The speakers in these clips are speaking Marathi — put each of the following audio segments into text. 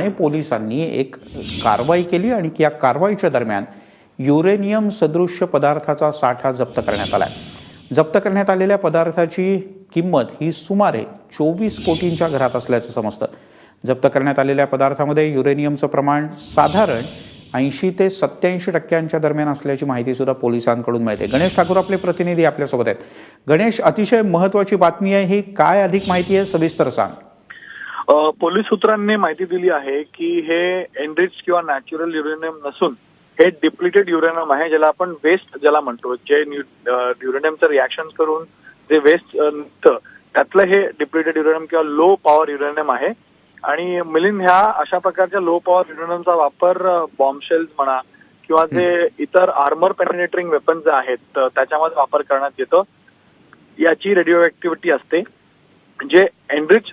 ठाणे पोलिसांनी एक कारवाई केली आणि या कारवाईच्या दरम्यान युरेनियम सदृश्य पदार्थाचा साठा जप्त करण्यात आला जप्त करण्यात आलेल्या पदार्थाची किंमत ही सुमारे चोवीस कोटींच्या घरात असल्याचं समजतं. जप्त करण्यात आलेल्या पदार्थामध्ये युरेनियमचं प्रमाण साधारण ऐंशी ते सत्याऐंशी टक्क्यांच्या दरम्यान असल्याची माहिती सुद्धा पोलिसांकडून मिळते. गणेश ठाकूर आपले प्रतिनिधी आपल्यासोबत आहेत. गणेश अतिशय महत्वाची बातमी आहे. ही काय अधिक माहिती आहे? सविस्तर सांग. पोलीस सूत्रांनी माहिती दिली आहे की हे एनरिच किंवा नॅचरल युरेनियम नसून हे डिप्लिटेड युरेनियम आहे ज्याला आपण वेस्ट ज्याला म्हणतो जे युरेनियमचं रिॲक्शन करून जे वेस्ट निघतं त्यातलं हे डिप्लिटेड युरेनियम किंवा लो पॉवर युरेनियम आहे. आणि मिलिंद ह्या अशा प्रकारच्या लो पॉवर युरेनियमचा वापर बॉम्बशेल्स म्हणा किंवा जे इतर आर्मर पेनिट्रिंग वेपन्स आहेत तर त्याच्यामध्ये वापर करण्यात येतो. याची रेडिओ ऍक्टिव्हिटी असते. जे एनरिच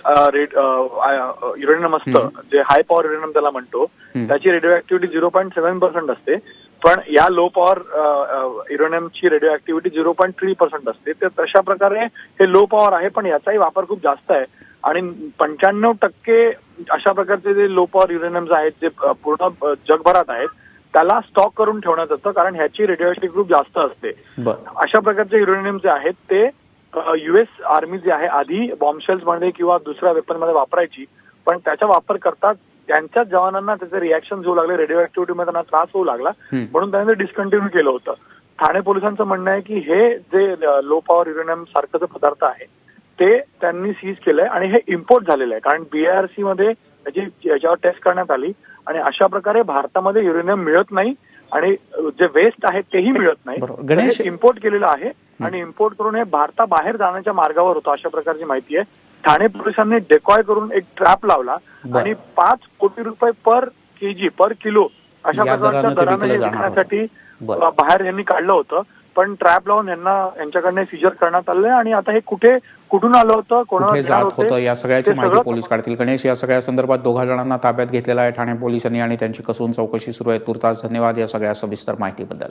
युरेनियम असतं जे हाय पॉवर युरेनियम त्याला म्हणतो त्याची radio activity zero point seven percent असते. पण या low power युरेनियमची radio activity zero point three percent असते. तर तशा प्रकारे हे लो पॉवर आहे पण याचाही वापर खूप जास्त आहे. आणि पंच्याण्णव टक्के अशा प्रकारचे जे लो पॉवर युरेनियम्स आहेत जे पूर्ण जगभरात आहेत त्याला स्टॉक करून ठेवण्यात येतं कारण ह्याची रेडिओ खूप जास्त असते. अशा प्रकारचे युरेनियम जे आहेत ते युएस आर्मी जे आहे आधी बॉम्बशेल्समध्ये किंवा दुसऱ्या वेपनमध्ये वापरायची. पण त्याचा वापर करता त्यांच्याच जवानांना त्याचे रिॲक्शन होऊ लागले. रेडिओ ऍक्टिव्हिटी मध्ये त्यांना त्रास होऊ लागला. म्हणून त्यांनी ते डिस्कंटिन्यू केलं होतं. ठाणे पोलिसांचं म्हणणं आहे की हे जे लो पॉवर युरेनियम सारखं जे पदार्थ आहे ते त्यांनी सीज केलंय आणि हे इम्पोर्ट झालेलं आहे. कारण बीआरसी मध्ये त्याची याच्यावर टेस्ट करण्यात आली. आणि अशा प्रकारे भारतामध्ये युरेनियम मिळत नाही. आणि जे वेस्ट आहे तेही मिळत नाही. गणेश- इम्पोर्ट केलेलं आहे आणि इम्पोर्ट करून हे भारताबाहेर जाण्याच्या मार्गावर होतं अशा प्रकारची माहिती आहे. ठाणे पोलिसांनी डेकॉय करून एक ट्रॅप लावला. आणि पाच कोटी रुपये पर केजी पर किलो अशा प्रकारच्या दरानं. विकण्यासाठी बाहेर यांनी काढलं होतं. पण ट्रॅप लावून यांना यांच्याकडनं सिजर करण्यात आलंय आणि आता हे कुठे कुठून आलं होतं कोणाला जात होते, या सगळ्याची माहिती पोलीस काढतील. गणेश या सगळ्या संदर्भात दोघा जणांना ताब्यात घेतलेला आहे ठाणे पोलिसांनी आणि त्यांची कसून चौकशी सुरू आहे. तुर्तास धन्यवाद या सगळ्या सविस्तर माहितीबद्दल.